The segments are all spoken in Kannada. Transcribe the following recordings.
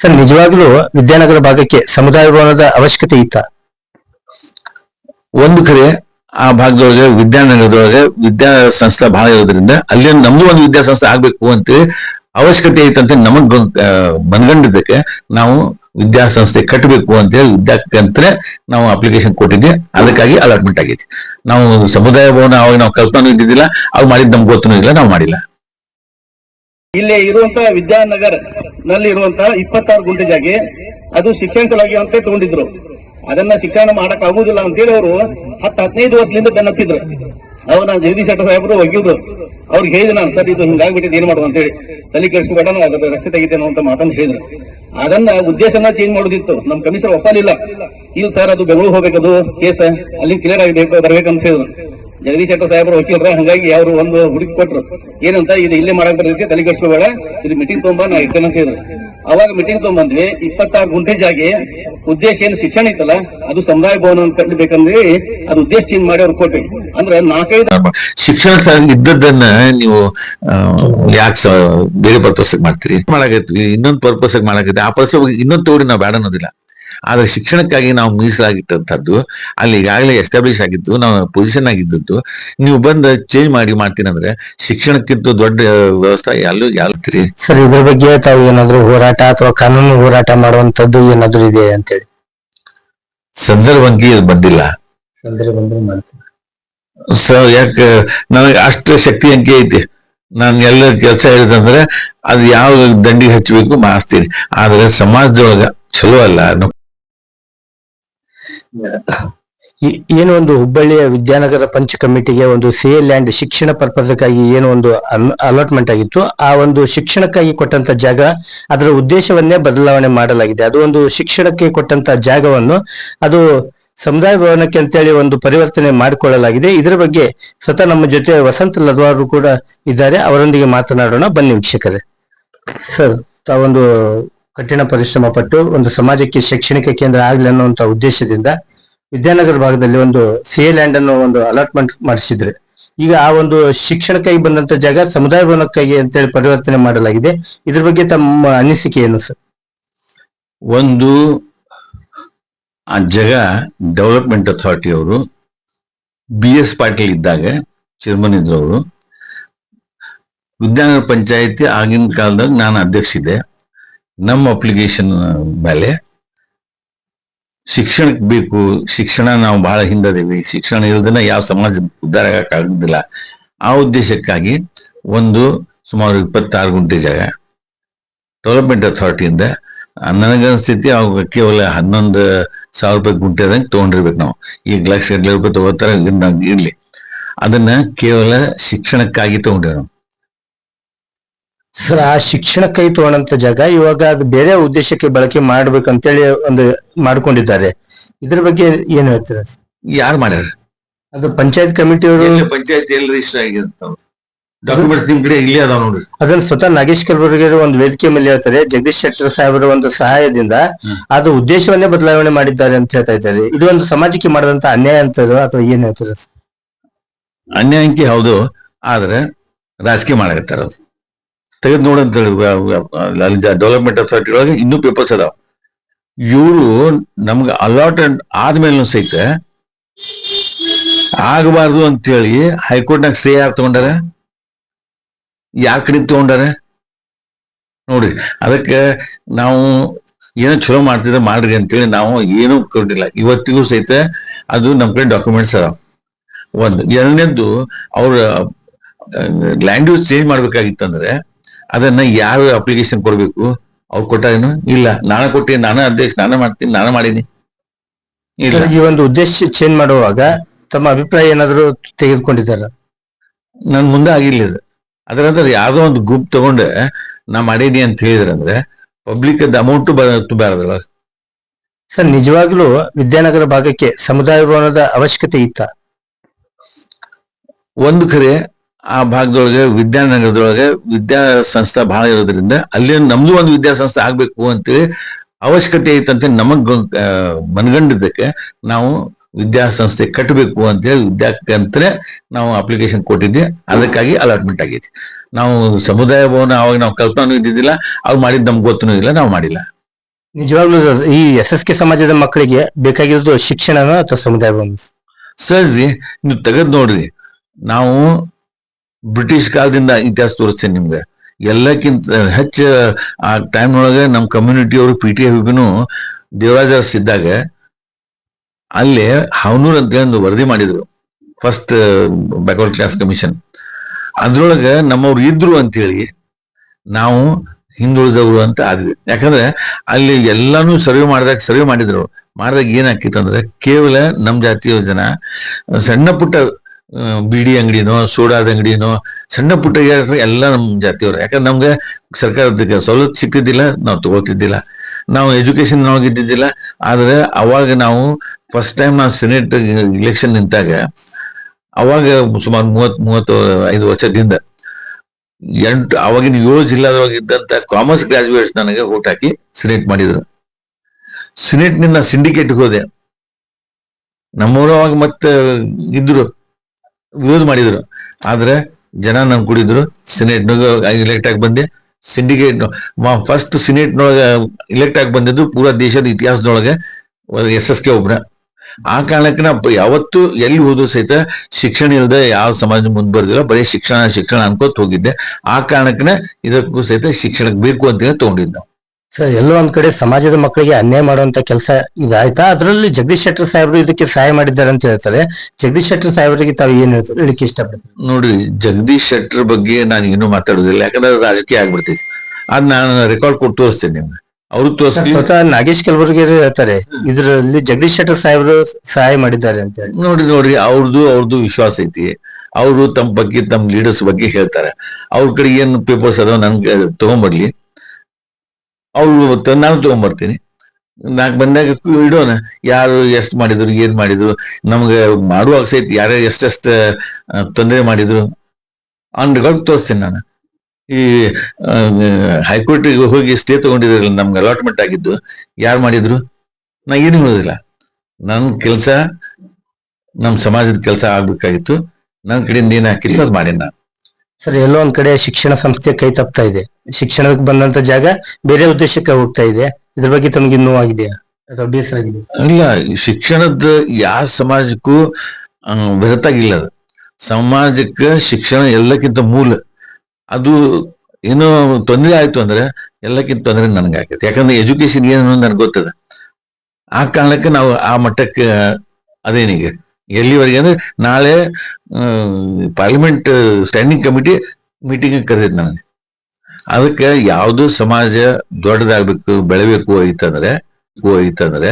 ಸರ್ ನಿಜವಾಗ್ಲೂ ವಿದ್ಯಾನಗರ ಭಾಗಕ್ಕೆ ಸಮುದಾಯ ಭವನದ ಅವಶ್ಯಕತೆ ಇತ್ತ? ಒಂದು ಕಡೆ ಆ ಭಾಗದೊಳಗೆ ವಿದ್ಯಾನಗರದೊಳಗೆ ವಿದ್ಯಾ ಸಂಸ್ಥೆ ಬಹಳ ಇರೋದ್ರಿಂದ ಅಲ್ಲಿ ಒಂದು ನಮ್ದು ಒಂದು ವಿದ್ಯಾಸಂಸ್ಥೆ ಆಗ್ಬೇಕು ಅಂತೇಳಿ ಅವಶ್ಯಕತೆ ಐತಂತ ನಮಗ್ ಬಂದ್ಕೊಂಡಿದ್ದಕ್ಕೆ ನಾವು ವಿದ್ಯಾಸಂಸ್ಥೆ ಕಟ್ಟಬೇಕು ಅಂತೇಳಿ ವಿದ್ಯಾಕ್ಕಂತಲೇ ನಾವು ಅಪ್ಲಿಕೇಶನ್ ಕೊಟ್ಟಿದ್ವಿ. ಅದಕ್ಕಾಗಿ ಅಲಾಟ್ಮೆಂಟ್ ಆಗೈತಿ ನಾವು ಸಮುದಾಯ ಭವನ ಅವಾಗ ನಾವು ಕಲ್ಪನೆ ಇದ್ದಿದ್ದಿಲ್ಲ. ಅವ್ರು ಮಾಡಿದ್ ನಮ್ಗೆ ಗೊತ್ತೂ ಇಲ್ಲ ನಾವು ಮಾಡಿಲ್ಲ. ಇಲ್ಲಿ ಇರುವಂತಹ ವಿದ್ಯಾನಗರ್ ನಲ್ಲಿ ಇರುವಂತ ಇಪ್ಪತ್ತಾರು ಗುಂಟೆ ಜಾಗೆ ಅದು ಶಿಕ್ಷಣ ಸಲಾಗಿ ಅಂತ ತಗೊಂಡಿದ್ರು. ಅದನ್ನ ಶಿಕ್ಷಣ ಮಾಡಕ್ ಆಗುದಿಲ್ಲ ಅಂತೇಳಿ ಅವರು ಹತ್ತು ಹದಿನೈದು ವರ್ಷದಿಂದ ಬೆನ್ನತ್ತಿದ್ರು. ಅವಾಗ ನಾನು ಜಗದೀಶ್ ಶೆಟ್ಟರ್ ಸಾಹೇಬರು ವಕೀಲರು ಅವ್ರಿಗೆ ಹೇಳಿದೆ ನಾನು, ಸರ್, ಇದು ಹಿಂಗಾಗ್ಬಿಟ್ಟಿದ್ದು ಏನ್ ಮಾಡುವ? ಅಂತೇಳಿ ತಲೆ ಕೆಡಿಸ್ಬೇಡ ನಾನು ಅದ್ರ ರಸ್ತೆ ತೆಗಿತೇನೆ ಅಂತ ಮಾತನ್ನು ಹೇಳಿದ್ರು. ಅದನ್ನ ಉದ್ದೇಶನ ಚೇಂಜ್ ಮಾಡೋದಿತ್ತು. ನಮ್ ಕಮಿಷನರ್ ಒಪ್ಪಲಿಲ್ಲ. ಇಲ್ಲ, ಸರ್, ಅದು ಬೆಂಗಳೂರು ಹೋಗ್ಬೇಕದು ಕೇಸ್ ಅಲ್ಲಿ ಕ್ಲಿಯರ್ ಆಗಿ ಬರ್ಬೇಕಂತ ಹೇಳಿದ್ರು. ಜಗದೀಶ್ ಶೆಟ್ಟರ್ ಸಾಹೇಬರು ವಕೀಲರ, ಹಂಗಾಗಿ ಅವರು ಒಂದು ಹುಡುಕಿ ಕೊಟ್ರು. ಏನಂತ, ಇದು ಇಲ್ಲೇ ಮಾಡಕ್ ಬರ್ತೈತಿ ತಲೆ ಕೆಡಿಸ್ಕೋಬೇಡ ಇದು ಮೀಟಿಂಗ್ ತೊಗೊಂಬ, ನಾ ಇರ್ತೇನೆ ಅಂತ ಅವಾಗ ಮೀಟಿಂಗ್ ತೊಗೊಂಬಂದ್ವಿ. ಇಪ್ಪತ್ತಾರು ಗುಂಟೆ ಜಾಗಿ ಉದ್ದೇಶ ಏನು ಶಿಕ್ಷಣ ಇತ್ತಲ್ಲ, ಅದು ಸಮುದಾಯ ಭವನ ಕಟ್ಟಬೇಕಂದ್ರೆ ಅದು ಉದ್ದೇಶ ಚೇಂಜ್ ಮಾಡಿ ಅವ್ರು ಕೊಟ್ವಿ. ಅಂದ್ರೆ ನಾಲ್ಕೈದು ಶಿಕ್ಷಣ ಇದ್ದದ್ದನ್ನ ನೀವು ಯಾಕೆ ಬೇರೆ ಪರ್ಪಸ್ ಮಾಡ್ತೀರಿ? ಮಾಡಾಕತ್ವಿ ಇನ್ನೊಂದು ಪರ್ಪಸ್ ಮಾಡಾಕತ್ವಿ ಆ ಪರ್ಪಸ್ ಇನ್ನೊಂದು ತೋಡಿ ನಾವು ಬೇಡ ಅನ್ನೋದಿಲ್ಲ. ಆದ್ರೆ ಶಿಕ್ಷಣಕ್ಕಾಗಿ ನಾವು ಮೀಸಲಾಗಿಟ್ಟಂತದ್ದು ಅಲ್ಲಿ ಈಗಾಗಲೇ ಎಸ್ಟಾಬ್ಲಿಷ್ ಆಗಿದ್ದು ನಾವು ಪೊಸಿಷನ್ ಆಗಿದ್ದದ್ದು ನೀವು ಬಂದು ಚೇಂಜ್ ಮಾಡಿ ಮಾಡ್ತೀನಿ ಅಂದ್ರೆ ಶಿಕ್ಷಣಕ್ಕಿಂತ ದೊಡ್ಡ ವ್ಯವಸ್ಥೆ ಎಲ್ಲೂ ಯಾವ್ತೀರಿ ಸರ್ ಇದ್ರ ಬಗ್ಗೆ ತಾವು ಏನಾದ್ರು ಹೋರಾಟ ಅಥವಾ ಕಾನೂನು ಹೋರಾಟ ಮಾಡುವಂತದ್ದು ಏನಾದ್ರು ಇದೆ ಅಂತೇಳಿ? ಸಂದರ್ಭಂಗಿ ಇದು ಬಂದಿಲ್ಲ. ಸಂದರ್ಭ ಬಂದ್ರೆ ಮಾಡ್ತೀನಿ. ಸೊ ಯಾಕೆ ನನಗೆ ಅಷ್ಟು ಶಕ್ತಿ ಅಂಕಿ ಐತಿ. ನಾನು ಎಲ್ಲ ಕೆಲಸ ಹೇಳಿದಂದ್ರೆ ಅದು ಯಾವ ದಂಡಿಗೆ ಹಚ್ಚಬೇಕು ಮಾಡಿಸ್ತೀನಿ ಆದ್ರೆ ಸಮಾಜದೊಳಗ ಚಲೋ ಅಲ್ಲ ಏನು ಒಂದು ಹುಬ್ಬಳ್ಳಿಯ ವಿದ್ಯಾನಗರ ಪಂಚ ಕಮಿಟಿಗೆ ಒಂದು ಸಿ ಲ್ಯಾಂಡ್ ಶಿಕ್ಷಣ ಪರ್ಪಸ್ಗಾಗಿ ಏನು ಒಂದು ಅಲಾಟ್ಮೆಂಟ್ ಆಗಿತ್ತು. ಆ ಒಂದು ಶಿಕ್ಷಣಕ್ಕಾಗಿ ಕೊಟ್ಟಂತ ಜಾಗ ಅದರ ಉದ್ದೇಶವನ್ನೇ ಬದಲಾವಣೆ ಮಾಡಲಾಗಿದೆ. ಅದು ಒಂದು ಶಿಕ್ಷಣಕ್ಕೆ ಕೊಟ್ಟಂತ ಜಾಗವನ್ನು ಅದು ಸಮುದಾಯ ಭವನಕ್ಕೆ ಅಂತೇಳಿ ಒಂದು ಪರಿವರ್ತನೆ ಮಾಡಿಕೊಳ್ಳಲಾಗಿದೆ. ಇದರ ಬಗ್ಗೆ ಸ್ವತಃ ನಮ್ಮ ಜೊತೆ ವಸಂತ ಲದ್ವಾರು ಕೂಡ ಇದ್ದಾರೆ. ಅವರೊಂದಿಗೆ ಮಾತನಾಡೋಣ. ಬನ್ನಿ ವೀಕ್ಷಕರೇ. ಸರ್, ತಾವೊಂದು ಕಠಿಣ ಪರಿಶ್ರಮ ಪಟ್ಟು ಒಂದು ಸಮಾಜಕ್ಕೆ ಶೈಕ್ಷಣಿಕ ಕೇಂದ್ರ ಆಗಲಿ ಅನ್ನುವಂತ ಉದ್ದೇಶದಿಂದ ವಿದ್ಯಾನಗರ ಭಾಗದಲ್ಲಿ ಒಂದು ಸಿ ಲ್ಯಾಂಡ್ ಅನ್ನು ಒಂದು ಅಲಾಟ್ಮೆಂಟ್ ಮಾಡಿಸಿದ್ರೆ. ಈಗ ಆ ಒಂದು ಶಿಕ್ಷಣಕ್ಕಾಗಿ ಬಂದಂತ ಜಾಗ ಸಮುದಾಯ ಭವನಕ್ಕಾಗಿ ಅಂತೇಳಿ ಪರಿವರ್ತನೆ ಮಾಡಲಾಗಿದೆ. ಇದ್ರ ಬಗ್ಗೆ ತಮ್ಮ ಅನಿಸಿಕೆ ಏನು ಸರ್? ಒಂದು, ಆ ಜಗ ಡೆವಲಪ್ಮೆಂಟ್ ಅಥಾರಿಟಿ ಅವರು, ಬಿ ಎಸ್ ಪಾಟೀಲ್ ಇದ್ದಾಗ ಚೇರ್ಮನ್ ಇದ್ರು ಅವರು ವಿದ್ಯಾನಗರ ಪಂಚಾಯತಿ ಆಗಿನ ಕಾಲದಾಗ ನಾನು ಅಧ್ಯಕ್ಷ ಇದ್ದೆ. ನಮ್ಮ ಅಪ್ಲಿಕೇಶನ್ ಮೇಲೆ ಶಿಕ್ಷಣಕ್ಕೆ ಬೇಕು. ಶಿಕ್ಷಣ ನಾವು ಬಹಳ ಹಿಂದದೇವಿ. ಶಿಕ್ಷಣ ಇರೋದನ್ನ ಯಾವ ಸಮಾಜ ಉದ್ಧಾರ ಆಗೋದಿಲ್ಲ. ಆ ಉದ್ದೇಶಕ್ಕಾಗಿ ಒಂದು ಸುಮಾರು ಇಪ್ಪತ್ತಾರು ಗುಂಟೆ ಜಾಗ ಡೆವಲಪ್ಮೆಂಟ್ ಅಥಾರಿಟಿಯಿಂದ ನನಗನ್ಸ್ಥಿತಿ ಅವಾಗ ಕೇವಲ ಹನ್ನೊಂದು ಸಾವಿರ ರೂಪಾಯಿ ಗುಂಟೆ ಅದಂಗೆ ತೊಗೊಂಡಿರ್ಬೇಕು ನಾವು. ಈಗ ಲಕ್ಷ ಗಂಟೆ ರೂಪಾಯಿ ತಗೋತಾರೆ ಇರಲಿ. ಅದನ್ನ ಕೇವಲ ಶಿಕ್ಷಣಕ್ಕಾಗಿ ತಗೊಂಡಿರೋ ಸರ್ ಆ ಶಿಕ್ಷಣಕ್ಕಾಗಿ ತಗೊಂಡಂತ ಜಾಗ ಇವಾಗ ಅದು ಬೇರೆ ಉದ್ದೇಶಕ್ಕೆ ಬಳಕೆ ಮಾಡ್ಬೇಕಂತೇಳಿ ಒಂದು ಮಾಡ್ಕೊಂಡಿದ್ದಾರೆ. ಇದ್ರ ಬಗ್ಗೆ ಏನ್ ಹೇಳ್ತೀರಾ ಸರ್? ಯಾರು ಮಾಡ್ಯಾರ? ಅದು ಪಂಚಾಯತ್ ಕಮಿಟಿ ಅವರು ಪಂಚಾಯತ್ ಎಲ್ಲಿ ರಿಜಿಸ್ಟರ್ ಆಗಿರ್ತಾವ ಡಾಕ್ಯುಮೆಂಟ್ಸ್ ನಿಮ್ ಕಡೆ ಇಲ್ಲೇ ಅದಾವ ನೋಡ್ರಿ. ಅದನ್ನ ಸ್ವತಃ ನಾಗೇಶ್ ಕಲಬುರ್ಗಿ ಒಂದು ವೇದಿಕೆ ಮೇಲೆ ಹೇಳ್ತಾರೆ. ಜಗದೀಶ್ ಶೆಟ್ಟರ್ ಸಾಹೇಬರ ಒಂದು ಸಹಾಯದಿಂದ ಅದು ಉದ್ದೇಶವನ್ನೇ ಬದಲಾವಣೆ ಮಾಡಿದ್ದಾರೆ ಅಂತ ಹೇಳ್ತಾ ಇದ್ದಾರೆ. ಇದು ಒಂದು ಸಮಾಜಕ್ಕೆ ಮಾಡಿದಂತ ಅನ್ಯಾಯ ಅಂತ ಅಥವಾ ಏನ್ ಹೇಳ್ತಾರೆ ಸರ್? ಅನ್ಯಾಯಕ್ಕೆ ಹೌದು ಆದ್ರೆ ರಾಜಕೀಯ ಮಾಡಕತ್ತಾರ ಅದು ತೆಗೆದು ನೋಡಂತ ಹೇಳಿ ಡೆವಲಪ್ಮೆಂಟ್ ಅಥಾರಿಟಿ ಒಳಗೆ ಇನ್ನೂ ಪೇಪರ್ಸ್ ಅದಾವ. ಇವರು ನಮ್ಗೆ ಅಲಾಟೆಡ್ ಆದ್ಮೇಲೆ ಸಹಿತ ಆಗಬಾರ್ದು ಅಂತೇಳಿ ಹೈಕೋರ್ಟ್ನಾಗ ಸೇ ಯಾರು ತಗೊಂಡಾರ? ಯಾರ ಕಡೆ ತಗೊಂಡಾರ? ನೋಡಿ, ಅದಕ್ಕೆ ನಾವು ಏನೋ ಚಲೋ ಮಾಡ್ತಿದ್ರೆ ಮಾಡ್ರಿ ಅಂತೇಳಿ ನಾವು ಏನೂ ಕೊಟ್ಟಿಲ್ಲ. ಇವತ್ತಿಗೂ ಸಹಿತ ಅದು ನಮ್ಮ ಕಡೆ ಡಾಕ್ಯುಮೆಂಟ್ಸ್ ಅದಾವ. ಒಂದು, ಎರಡನೇದ್ದು ಅವ್ರ ಲ್ಯಾಂಡ್ ಯೂಸ್ ಚೇಂಜ್ ಮಾಡ್ಬೇಕಾಗಿತ್ತಂದ್ರೆ ಅದನ್ನ ಯಾರು ಅಪ್ಲಿಕೇಶನ್ ಕೊಡಬೇಕು? ಅವ್ರು ಕೊಟ್ಟಾರೇನು ಇಲ್ಲ. ನಾನು ಕೊಟ್ಟಿನಿ ನಾನು ಅಧ್ಯಕ್ಷ ನಾನು ಮಾಡ್ತೀನಿ ನಾನು ಮಾಡೀನಿ. ಇಲ್ಲ. ಸರ್, ಈ ಒಂದು ಉದ್ದೇಶ ಚೇಂಜ್ ಮಾಡುವಾಗ ತಮ್ಮ ಅಭಿಪ್ರಾಯ ಏನಾದರೂ ತೆಗೆದುಕೊಂಡಿದ್ದಾರ? ನನ್ ಮುಂದೆ ಆಗಿಲ್ಲ ಇದು ಅದರಂದ್ರೆ ಯಾವುದೋ ಒಂದು ಗ್ರೂಪ್ ತಗೊಂಡು ನಾ ಮಾಡೀನಿ ಅಂತ ಹೇಳಿದ್ರಂದ್ರೆ ಪಬ್ಲಿಕ್ ಅಮೌಂಟ್ ತುಂಬಾರದಲ್ಲ ಸರ್ ನಿಜವಾಗ್ಲೂ ವಿದ್ಯಾನಗರ ಭಾಗಕ್ಕೆ ಸಮುದಾಯ ಭವನದ ಅವಶ್ಯಕತೆ ಇತ್ತ? ಒಂದು ಕಡೆ ಆ ಭಾಗದೊಳಗೆ ವಿದ್ಯಾನಗರದೊಳಗೆ ವಿದ್ಯಾ ಸಂಸ್ಥೆ ಬಹಳ ಇರೋದ್ರಿಂದ ಅಲ್ಲಿ ನಮ್ದು ಒಂದು ವಿದ್ಯಾಸಂಸ್ಥೆ ಆಗ್ಬೇಕು ಅಂತೇಳಿ ಅವಶ್ಯಕತೆ ಐತಂತ ನಮಗ್ ಮನಗಂಡಿದ್ದಕ್ಕೆ ನಾವು ವಿದ್ಯಾಸಂಸ್ಥೆ ಕಟ್ಟಬೇಕು ಅಂತೇಳಿ ವಿದ್ಯಾಕ್ಕಂತಲೇ ನಾವು ಅಪ್ಲಿಕೇಶನ್ ಕೊಟ್ಟಿದ್ವಿ. ಅದಕ್ಕಾಗಿ ಅಲಾಟ್ಮೆಂಟ್ ಆಗೈತಿ. ನಾವು ಸಮುದಾಯ ಭವನ ಅವಾಗ ನಾವು ಕಲ್ಪನೂ ಇದ್ದಿದ್ದಿಲ್ಲ ಅವ್ರು ಮಾಡಿದ್ ನಮ್ಗೆ ಗೊತ್ತೂ ಇಲ್ಲ ನಾವು ಮಾಡಿಲ್ಲ. ನಿಜವಾಗ್ಲೂ ಈ ಎಸ್ ಎಸ್ ಕೆ ಸಮಾಜದ ಮಕ್ಕಳಿಗೆ ಬೇಕಾಗಿರೋದು ಶಿಕ್ಷಣ ಅಥವಾ ಸಮುದಾಯ ಭವನ? ಸರಿ ನೀವು ತೆಗೆದ್ ನೋಡ್ರಿ ನಾವು ಬ್ರಿಟಿಷ್ ಕಾಲದಿಂದ ಇತಿಹಾಸ ತೋರಿಸ್ತೇನೆ ನಿಮ್ಗೆ. ಎಲ್ಲಕ್ಕಿಂತ ಹೆಚ್ಚ, ಆ ಟೈಮ್ ಒಳಗೆ ನಮ್ಮ ಕಮ್ಯುನಿಟಿ ಅವರು ಪಿ ಟಿ ಎಫ್ನು ದೇವರಾಜ ಇದ್ದಾಗ ಅಲ್ಲಿ ಹವನೂರ್ ಅಂತ ಒಂದು ವರದಿ ಮಾಡಿದ್ರು ಫಸ್ಟ್ ಬ್ಯಾಕ್ವರ್ಡ್ ಕ್ಲಾಸ್ ಕಮಿಷನ್ ಅದ್ರೊಳಗೆ ನಮ್ಮವ್ರು ಇದ್ರು ಅಂತೇಳಿ ನಾವು ಹಿಂದುಳಿದವರು ಅಂತ ಆದ್ವಿ. ಯಾಕಂದ್ರೆ ಅಲ್ಲಿ ಎಲ್ಲಾನು ಸರ್ವೆ ಮಾಡಿದಾಗ ಸರ್ವೆ ಮಾಡಿದ್ರು. ಮಾಡಿದಾಗ ಏನಾಕಿತ್ತಂದ್ರೆ ಕೇವಲ ನಮ್ಮ ಜಾತಿಯ ಜನ ಸಣ್ಣ ಪುಟ್ಟ ಬೀಡಿ ಅಂಗಡಿನೋ, ಸೋಡಾದ ಅಂಗಡಿನೋ, ಸಣ್ಣ ಪುಟ್ಟ ಎಲ್ಲ ನಮ್ಮ ಜಾತಿಯವರು. ಯಾಕಂದ್ರೆ ನಮ್ಗೆ ಸರ್ಕಾರದ ಸವಲತ್ತು ಸಿಕ್ಕಿದ್ದಿಲ್ಲ, ನಾವು ತಗೋತಿದ್ದಿಲ್ಲ ನಾವು ಎಜುಕೇಶನ್ ಇದ್ದಿದ್ದಿಲ್ಲ ಆದ್ರೆ ಅವಾಗ ನಾವು ಫಸ್ಟ್ ಟೈಮ್ ಆ ಸೆನೆಟ್ ಇಲೆಕ್ಷನ್ ನಿಂತಾಗ, ಅವಾಗ ಸುಮಾರು ಮೂವತ್ ಮೂವತ್ತು ಐದು ವರ್ಷದಿಂದ, ಎಂಟು, ಅವಾಗಿನ ಏಳು ಜಿಲ್ಲಾದೊಳಗೆ ಇದ್ದಂತ ಕಾಮರ್ಸ್ ಗ್ರಾಜುಯೇಟ್ಸ್ ನನಗೆ ಓಟ್ ಹಾಕಿ ಸಿನೆಟ್ ಮಾಡಿದ್ರು. ಸಿನೆಟ್ನಿಂದ ಸಿಂಡಿಕೇಟ್ ಹೋದೆ. ನಮ್ಮವರು ಮತ್ತೆ ಇದ್ರು. ವಿರೋಧ ಮಾಡಿದ್ರು. ಆದ್ರೆ ಜನ ನನ್ ಕುಡಿದ್ರು ಸಿನೆಟ್ ಎಲೆಕ್ಟ್ ಆಗಿ ಬಂದೆ. ಸಿಂಡಿಕೇಟ್ ಫಸ್ಟ್ ಸಿನೆಟ್ ನೊಳಗೆ ಇಲೆಕ್ಟ್ ಆಗಿ ಬಂದಿದ್ದು ಪೂರಾ ದೇಶದ ಇತಿಹಾಸದೊಳಗೆ ಎಸ್ ಎಸ್ ಕೆ ಒಬ್ಬನ ಆ ಕಾರಣಕ್ಕೆ ನಾ ಯಾವತ್ತು ಎಲ್ಲಿ ಹೋದ್ರು ಸಹಿತ ಶಿಕ್ಷಣ ಇಲ್ಲದೆ ಯಾವ ಸಮಾಜ ಮುಂದೆ ಬರ್ದಿಲ್ಲ. ಬರೀ ಶಿಕ್ಷಣ ಶಿಕ್ಷಣ ಅನ್ಕೋತ ಹೋಗಿದ್ದೆ. ಆ ಕಾರಣಕ್ಕೆ ಇದಕ್ಕೂ ಸಹಿತ ಶಿಕ್ಷಣಕ್ಕೆ ಬೇಕು ತಗೊಂಡಿದ್ದು. ನಾವು ಸರ್ ಎಲ್ಲೋ ಒಂದ್ ಕಡೆ ಸಮಾಜದ ಮಕ್ಕಳಿಗೆ ಅನ್ಯಾಯ ಮಾಡುವಂತ ಕೆಲಸ ಇದಾಯ್ತಾ? ಅದರಲ್ಲಿ ಜಗದೀಶ್ ಶೆಟ್ಟರ್ ಸಾಹೇಬರು ಇದಕ್ಕೆ ಸಹಾಯ ಮಾಡಿದ್ದಾರೆ ಅಂತ ಹೇಳ್ತಾರೆ. ಜಗದೀಶ್ ಶೆಟ್ಟರ್ ಸಾಹೇಬರಿಗೆ ತಾವು ಏನ್ ಹೇಳ್ತಾರೆ? ಹೇಳಕ್ಕೆ ಇಷ್ಟಪಡ್ತಾರೆ? ನೋಡಿ ಜಗದೀಶ್ ಶೆಟ್ಟರ್ ಬಗ್ಗೆ ನಾನು ಏನು ಮಾತಾಡೋದಿಲ್ಲ ಯಾಕಂದ್ರೆ ಅದು ರಾಜಕೀಯ ಆಗ್ಬಿಡ್ತೈತಿ ಅದ್ ನಾನು ರೆಕಾರ್ಡ್ ಕೊಟ್ಟು ತೋರಿಸ್ತೇನೆ ನಿಮ್ಗೆ. ಅವ್ರು ತೋರಿಸ್ತೀನಿ ಸ್ವತಃ ನಾಗೇಶ್ ಕಲಬುರ್ಗಿ ಹೇಳ್ತಾರೆ. ಇದರಲ್ಲಿ ಜಗದೀಶ್ ಶೆಟ್ಟರ್ ಸಾಹೇಬರು ಸಹಾಯ ಮಾಡಿದ್ದಾರೆ ಅಂತ ಹೇಳಿ. ನೋಡಿ ನೋಡ್ರಿ ಅವ್ರದ್ದು ಅವ್ರದ್ದು ವಿಶ್ವಾಸ ಐತಿ. ಅವರು ತಮ್ಮ ಬಗ್ಗೆ ತಮ್ಮ ಲೀಡರ್ಸ್ ಬಗ್ಗೆ ಹೇಳ್ತಾರೆ. ಅವ್ರ ಕಡೆ ಏನ್ ಪೇಪರ್ಸ್ ಅದಾವ ನನ್ಗೆ ತಗೊಂಬರ್ಲಿ ಅವ್ರು ತ- ನಾನು ತಗೊಂಡ್ಬರ್ತೀನಿ ನಾಲ್ಕು ಬಂದಾಗ ಇಡೋಣ, ಯಾರು ಎಷ್ಟು ಮಾಡಿದ್ರು, ಏನ್ ಮಾಡಿದ್ರು, ನಮ್ಗೆ ಮಾಡುವಾಗ ಸಹಿತ ಯಾರ್ಯಾರು ಎಷ್ಟೆಷ್ಟ ತೊಂದರೆ ಮಾಡಿದ್ರು ಆನ್ ತೋರಿಸ್ತೀನಿ ನಾನು. ಈ ಹೈಕೋರ್ಟಿಗೆ ಹೋಗಿ ಸ್ಟೇ ತಗೊಂಡಿದ್ರಲ್ಲ ನಮ್ಗೆ ಅಲಾಟ್ಮೆಂಟ್ ಆಗಿದ್ದು, ಯಾರು ಮಾಡಿದ್ರು? ನಾ ಏನು ಹೇಳೋದಿಲ್ಲ. ನನ್ನ ಕೆಲಸ ನಮ್ಮ ಸಮಾಜದ ಕೆಲಸ ಆಗ್ಬೇಕಾಗಿತ್ತು. ನನ್ನ ಕಡೆಯಿಂದ ಏನ್ ಹಾಕಿತ್ತು ಅದು ಮಾಡಿ ನಾನು ಸರ್, ಎಲ್ಲೋ ಒಂದ್ ಕಡೆ ಶಿಕ್ಷಣ ಸಂಸ್ಥೆ ಕೈ ತಪ್ತಾ ಇದೆ. ಶಿಕ್ಷಣಕ್ಕೆ ಬಂದಂತ ಜಾಗ ಬೇರೆ ಉದ್ದೇಶಕ್ಕೆ ಹೋಗ್ತಾ ಇದೆ. ಇದ್ರ ಬಗ್ಗೆ ತಮಗೆ ನೋವಾಗಿದೆಯಾ? ಅಥವಾ ಬೇಸರ ಆಗಿದೆ ಇಲ್ಲ ಶಿಕ್ಷಣದ ಯಾವ ಸಮಾಜಕ್ಕೂ ಆ, ಬೆರತಾಗಿಲ್ಲ ಅದು. ಸಮಾಜಕ್ಕೆ ಶಿಕ್ಷಣ ಎಲ್ಲಕ್ಕಿಂತ ಮೂಲ. ಅದು ಏನೋ ತೊಂದರೆ ಆಯ್ತು ಅಂದ್ರೆ ಎಲ್ಲಕ್ಕಿಂತ ತೊಂದರೆ ನನಗೆ ಆಗೈತೆ ಯಾಕಂದ್ರೆ ಎಜುಕೇಶನ್ ಏನು ನನಗೆ ಗೊತ್ತದ. ಆ ಕಾರಣಕ್ಕೆ ನಾವು ಆ ಮಟ್ಟಕ್ಕೆ ಅದೇನೀಗ ಎಲ್ಲಿವರೆಗೆ ಅಂದ್ರೆ ನಾಳೆ ಪಾರ್ಲಿಮೆಂಟ್ ಸ್ಟ್ಯಾಂಡಿಂಗ್ ಕಮಿಟಿ ಮೀಟಿಂಗ್ ಕರೆದಿದ್ದು ನನಗೆ. ಅದಕ್ಕೆ ಯಾವುದು ಸಮಾಜ ದೊಡ್ಡದಾಗ್ಬೇಕು, ಬೆಳಿಬೇಕು ಐತಂದ್ರೆ ಐತಂದ್ರೆ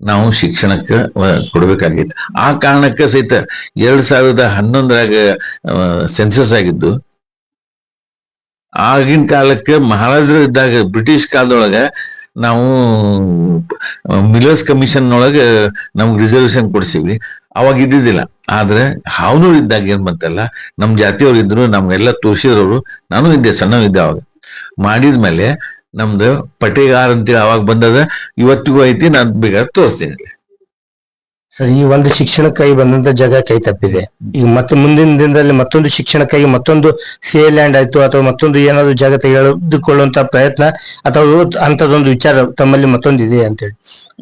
ನಾವು ಶಿಕ್ಷಣಕ್ಕೆ ಕೊಡಬೇಕಾಗಿತ್ತು ಆ ಕಾರಣಕ್ಕೆ ಸಹಿತ ಎರಡ್ ಸಾವಿರದ ಹನ್ನೊಂದರಾಗ ಸೆನ್ಸಸ್ ಆಗಿದ್ದು, ಆಗಿನ ಕಾಲಕ್ಕೆ ಮಹಾರಾಜರು ಇದ್ದಾಗ ಬ್ರಿಟಿಷ್ ಕಾಲದೊಳಗ ನಾವು ಮಿಲರ್ಸ್ ಕಮಿಷನ್ ಒಳಗೆ ನಮ್ಗೆ ರಿಸರ್ವೇಶನ್ ಕೊಡ್ಸಿವಿ. ಅವಾಗ ಇದ್ದಿದ್ದಿಲ್ಲ. ಆದ್ರೆ ಹಾವನೂರು ಇದ್ದಾಗ ಏನ್ ಬಂತಲ್ಲ, ನಮ್ ಜಾತಿಯವ್ರು ಇದ್ರು, ನಮ್ಗೆಲ್ಲ ತೋರಿಸಿದ್ರವ್ರು ನಾನು ಇದ್ದೆ ಸಣ್ಣ ಇದ್ದೆ ಅವಾಗ. ಮಾಡಿದ್ಮೇಲೆ ನಮ್ದು ಪಟೇಗಾರ್ ಅಂತೇಳಿ ಅವಾಗ ಬಂದದ, ಇವತ್ತಿಗೂ ಐತಿ, ನಾನು ಬೇಕಾದ್ರೆ ತೋರಿಸ್ತೀನಿ. ಸರ್, ಈ ಒಂದು ಶಿಕ್ಷಣಕ್ಕಾಗಿ ಬಂದಂತ ಜಾಗ ಕೈ ತಪ್ಪಿದೆ. ಈಗ ಮತ್ತೆ ಮುಂದಿನ ದಿನದಲ್ಲಿ ಮತ್ತೊಂದು ಶಿಕ್ಷಣಕ್ಕಾಗಿ ಮತ್ತೊಂದು ಸೇಲ್ ಲ್ಯಾಂಡ್ ಆಯ್ತು ಅಥವಾ ಮತ್ತೊಂದು ಏನಾದ್ರು ಜಾಗ ತೆಗೆದುಕೊಳ್ಳುವಂತ ಪ್ರಯತ್ನ ಅಥವಾ ಅಂತದೊಂದು ವಿಚಾರ ತಮ್ಮಲ್ಲಿ ಮತ್ತೊಂದು ಇದೆ ಅಂತ ಹೇಳಿ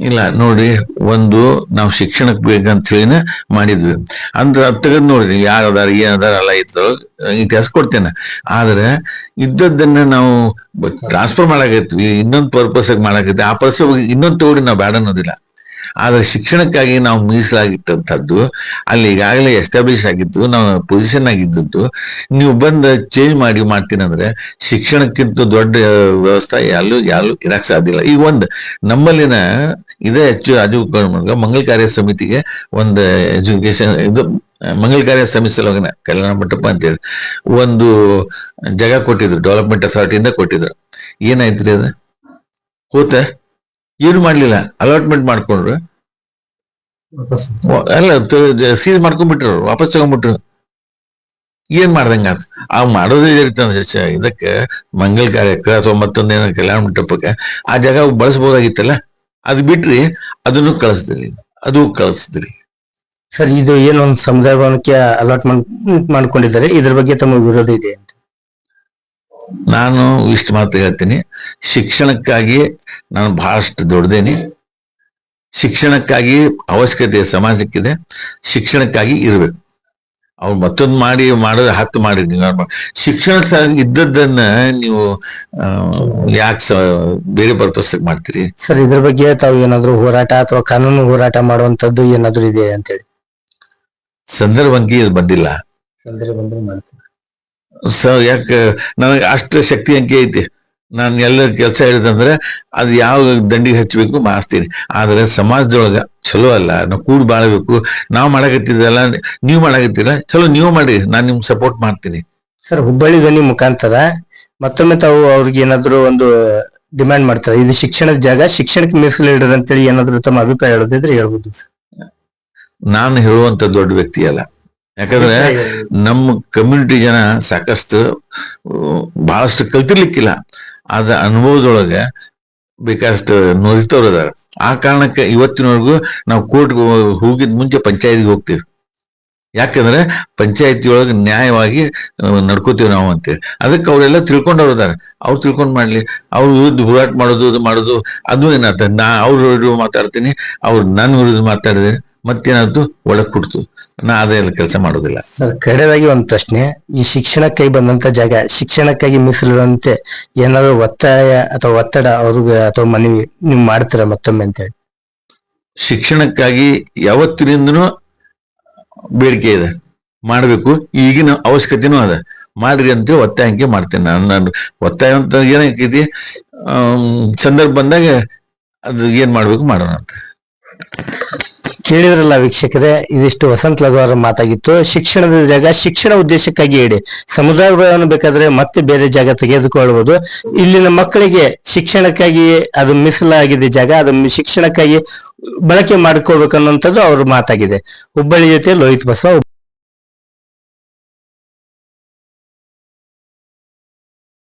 ಇಲ್ಲ, ನೋಡಿ, ಒಂದು ನಾವು ಶಿಕ್ಷಣಕ್ಕೆ ಬೇಕಂತ ಹೇಳಿನ ಮಾಡಿದ್ವಿ. ಅಂದ್ರೆ ಅದ್ ತೆಗೆದ್ ನೋಡ್ರಿ ಯಾರು ಅದಾರ ಏನ್ ಅದಾರ ಎಲ್ಲ ಇತ್ತು ಇತಿಹಾಸ ಕೊಡ್ತೇನೆ. ಆದ್ರೆ ಇದ್ದದ್ದನ್ನ ನಾವು ಟ್ರಾನ್ಸ್ಫರ್ ಮಾಡಾಕೈತ್ವಿ, ಇನ್ನೊಂದು ಪರ್ಪಸ್ ಮಾಡಾಕೈತಿ ಆ ಪರ್ಪಸ್ ಇನ್ನೊಂದು ತಗೊಂಡು ನಾವು ಬೇಡ ಅನ್ನೋದಿಲ್ಲ. ಆದ್ರೆ ಶಿಕ್ಷಣಕ್ಕಾಗಿ ನಾವು ಮೀಸಲಾಗಿಟ್ಟಂಥದ್ದು, ಅಲ್ಲಿ ಈಗಾಗಲೇ ಎಸ್ಟಾಬ್ಲಿಷ್ ಆಗಿದ್ದು, ನಾವು ಪೊಸಿಷನ್ ಆಗಿದ್ದದ್ದು, ನೀವು ಬಂದು ಚೇಂಜ್ ಮಾಡಿ ಮಾಡ್ತೀನಿ ಅಂದ್ರೆ ಶಿಕ್ಷಣಕ್ಕಿಂತ ದೊಡ್ಡ ವ್ಯವಸ್ಥೆ ಎಲ್ಲೂ ಯಾರು ಇರಕ್ಕೆ ಸಾಧ್ಯ ಇಲ್ಲ. ಈಗ ಒಂದು, ನಮ್ಮಲ್ಲಿನ ಇದೇ ಹೆಚ್ಚು ಅದು ಮಂಗಳ ಕಾರ್ಯ ಸಮಿತಿಗೆ ಒಂದು ಎಜುಕೇಶನ್ ಇದು ಮಂಗಳ ಕಾರ್ಯ ಸಮಿತಿ ಸಲುವಾಗಿನ ಕಲ್ಯಾಣ ಮಂಟಪ ಅಂತೇಳಿ ಒಂದು ಜಾಗ ಕೊಟ್ಟಿದ್ರು ಡೆವಲಪ್ಮೆಂಟ್ ಅಥಾರಿಟಿಯಿಂದ ಕೊಟ್ಟಿದ್ರು. ಏನಾಯ್ತ್ರಿ ಅದು? ಹೋತ? ಏನು ಮಾಡ್ಲಿಲ್ಲ ಅಲಾಟ್ಮೆಂಟ್ ಮಾಡ್ಕೊಂಡ್ರು. ಅಲ್ಲ ಸೀಸ್ ಮಾಡ್ಕೊಂಡ್ಬಿಟ್ರು ವಾಪಸ್ ತಗೊಂಡ್ಬಿಟ್ರು. ಏನ್ ಮಾಡ್ದಂಗ? ಆ ಮಾಡೋದೇ ಇರ್ತದೆ ಇದಕ್ಕೆ ಮಂಗಲ್ ಕಾರ್ಯಕ್ಕೆ ಅಥವಾ ಮತ್ತೊಂದೇನೋ ಕಲ್ಯಾಣ ಮಂಟಪಕ್ಕೆ ಆ ಜಾಗ ಬಳಸ್ಬೋದಾಗಿತ್ತಲ್ಲ? ಅದು ಬಿಟ್ರಿ ಅದನ್ನು ಕಳಿಸ್ದಿರಿ ಅದು ಕಳಿಸ್ದಿರಿ. ಸರ್ ಇದು ಏನೊಂದು ಸಮುದಾಯ ಭವನಕ್ಕೆ ಅಲಾಟ್ಮೆಂಟ್ ಮಾಡ್ಕೊಂಡಿದ್ದಾರೆ ಇದ್ರ ಬಗ್ಗೆ ತಮ್ಮ ವಿರೋಧ ಇದೆ ಅಂತ. ನಾನು ಇಷ್ಟು ಮಾತು ಹೇಳ್ತೀನಿ. ಶಿಕ್ಷಣಕ್ಕಾಗಿ ನಾನು ಬಹಳಷ್ಟು ದೊಡ್ಡದೇನಿ. ಶಿಕ್ಷಣಕ್ಕಾಗಿ ಅವಶ್ಯಕತೆ ಸಮಾಜಕ್ಕಿದೆ. ಶಿಕ್ಷಣಕ್ಕಾಗಿ ಇರಬೇಕು. ಅವ್ರು ಮತ್ತೊಂದು ಮಾಡಿ ಮಾಡೋದು ಹತ್ತು ಮಾಡಿ ಶಿಕ್ಷಣ ಸ ಇದ್ದದ್ದನ್ನ ನೀವು ಯಾಕೆ ಸ ಬೇರೆ ಪರ್ಪಸ್ಗೆ ಮಾಡ್ತೀರಿ? ಸರ್ ಇದ್ರ ಬಗ್ಗೆ ತಾವು ಏನಾದ್ರು ಹೋರಾಟ ಅಥವಾ ಕಾನೂನು ಹೋರಾಟ ಮಾಡುವಂತದ್ದು ಏನಾದ್ರು ಇದೆ ಅಂತೇಳಿ? ಸಂದರ್ಭಂಗಿ ಇದು ಬಂದಿಲ್ಲ. ಸಂದರ್ಭ ಸೊ ಯಾಕೆ ನನಗೆ ಅಷ್ಟು ಶಕ್ತಿ ಅಂಕಿ ಐತಿ. ನಾನು ಎಲ್ಲ ಕೆಲಸ ಹೇಳಿದಂದ್ರೆ ಅದು ಯಾವ ದಂಡಿಗೆ ಹಚ್ಚಬೇಕು ಮಾಡಿಸ್ತೀನಿ. ಆದ್ರೆ ಸಮಾಜದೊಳಗ ಚಲೋ ಅಲ್ಲ ನಾವು ಕೂಡಿ ಬಾಳಬೇಕು. ನಾವು ಮಾಡಕತ್ತಿದ್ದಲ್ಲ ನೀವು ಮಾಡಕತ್ತೀರ ಚಲೋ ನೀವು ಮಾಡಿ ನಾನು ನಿಮ್ಗೆ ಸಪೋರ್ಟ್ ಮಾಡ್ತೀನಿ. ಸರ್ ಹುಬ್ಬಳ್ಳಿ ಧ್ವನಿ ಮುಖಾಂತರ ಮತ್ತೊಮ್ಮೆ ತಾವು ಅವ್ರಿಗೆ ಏನಾದ್ರು ಒಂದು ಡಿಮ್ಯಾಂಡ್ ಮಾಡ್ತಾರೆ? ಇದು ಶಿಕ್ಷಣದ ಜಾಗ ಶಿಕ್ಷಣಕ್ಕೆ ಮೀಸಲಿಡ್ರಿ ಅಂತೇಳಿ ಏನಾದ್ರು ತಮ್ಮ ಅಭಿಪ್ರಾಯ ಹೇಳೋದಿದ್ರೆ ಹೇಳ್ಬೋದು ನಾನು ಹೇಳುವಂತ ದೊಡ್ಡ ವ್ಯಕ್ತಿ ಅಲ್ಲ. ಯಾಕಂದ್ರೆ ನಮ್ಮ ಕಮ್ಯುನಿಟಿ ಜನ ಸಾಕಷ್ಟು ಬಹಳಷ್ಟು ಕಲ್ತಿರ್ಲಿಕ್ಕಿಲ್ಲ. ಅದ ಅನುಭವದೊಳಗೆ ಬೇಕಾದಷ್ಟು ನುರಿತವ್ರು ಅದಾರ ಆ ಕಾರಣಕ್ಕೆ ಇವತ್ತಿನವರೆಗೂ ನಾವು ಕೋರ್ಟ್ ಹೋಗಿದ್ ಮುಂಚೆ ಪಂಚಾಯತ್ಗೆ ಹೋಗ್ತೀವಿ. ಯಾಕಂದ್ರೆ ಪಂಚಾಯತಿ ಒಳಗೆ ನ್ಯಾಯವಾಗಿ ನಡ್ಕೋತೀವಿ ನಾವು ಅಂತೇಳಿ. ಅದಕ್ಕೆ ಅವರೆಲ್ಲ ತಿಳ್ಕೊಂಡವ್ರು ಇದಾರೆ. ಅವ್ರು ತಿಳ್ಕೊಂಡ್ ಮಾಡ್ಲಿ ಅವ್ರ ವಿರುದ್ಧ ಹೋರಾಟ ಮಾಡೋದು ಇದು ಮಾಡೋದು ಅದು ಏನಾಗ್ತದೆ? ನಾ ಅವ್ರ ವಿರುದ್ಧ ಮಾತಾಡ್ತೀನಿ ಅವ್ರು ನನ್ನ ವಿರುದ್ಧ ಮಾತಾಡಿದ್ರೆ ಮತ್ತೇನಾದ್ರು ಒಳಗ್ ಕೊಡ್ತು ನಾ ಅದೇ ಕೆಲಸ ಮಾಡೋದಿಲ್ಲ. ಸರ್ ಕಡೆದಾಗಿ ಒಂದು ಪ್ರಶ್ನೆ. ಈ ಶಿಕ್ಷಣಕ್ಕಾಗಿ ಬಂದಂತ ಜಾಗ ಶಿಕ್ಷಣಕ್ಕಾಗಿ ಮೀಸಲಿರುವಂತೆ ಏನಾದ್ರು ಒತ್ತಾಯ ಅಥವಾ ಒತ್ತಡ ಅವ್ರಿಗೆ ಅಥವಾ ಮನವಿ ನೀವು ಮಾಡ್ತೀರಾ ಮತ್ತೊಮ್ಮೆ ಅಂತೇಳಿ ಶಿಕ್ಷಣಕ್ಕಾಗಿ ಯಾವತ್ತಿನಿಂದನೂ ಬೇಡಿಕೆ ಇದೆ. ಮಾಡಬೇಕು. ಈಗಿನ ಅವಶ್ಯಕತೆನೂ ಅದ. ಮಾಡ್ರಿ ಅಂತ ಒತ್ತಾಯಕ್ಕೆ ಮಾಡ್ತೇನೆ ನಾನು. ನಾನು ಒತ್ತಾಯ ಅಂತ ಏನಾಗ್ತೈತಿ? ಸಂದರ್ಭ ಬಂದಾಗ ಅದು ಏನ್ ಮಾಡ್ಬೇಕು ಮಾಡೋಣ ಅಂತ. ಕೇಳಿದ್ರಲ್ಲ ವೀಕ್ಷಕರೇ, ಇದಿಷ್ಟು ವಸಂತ ಲಘು ಮಾತಾಗಿತ್ತು. ಶಿಕ್ಷಣದ ಜಾಗ, ಶಿಕ್ಷಣ ಉದ್ದೇಶಕ್ಕಾಗಿ ಇಡಿ ಸಮುದಾಯಗಳನ್ನು ಬೇಕಾದ್ರೆ ಮತ್ತೆ ಬೇರೆ ಜಾಗ ತೆಗೆದುಕೊಳ್ಳಬಹುದು. ಇಲ್ಲಿನ ಮಕ್ಕಳಿಗೆ ಶಿಕ್ಷಣಕ್ಕಾಗಿ ಅದು ಮೀಸಲಾಗಿದೆ ಜಾಗ ಅದು ಶಿಕ್ಷಣಕ್ಕಾಗಿ ಬಳಕೆ ಮಾಡ್ಕೋಬೇಕನ್ನುವಂಥದ್ದು ಅವ್ರ ಮಾತಾಗಿದೆ. ಹುಬ್ಬಳ್ಳಿ ಜೊತೆ ಲೋಹಿತ್ ಬಸವ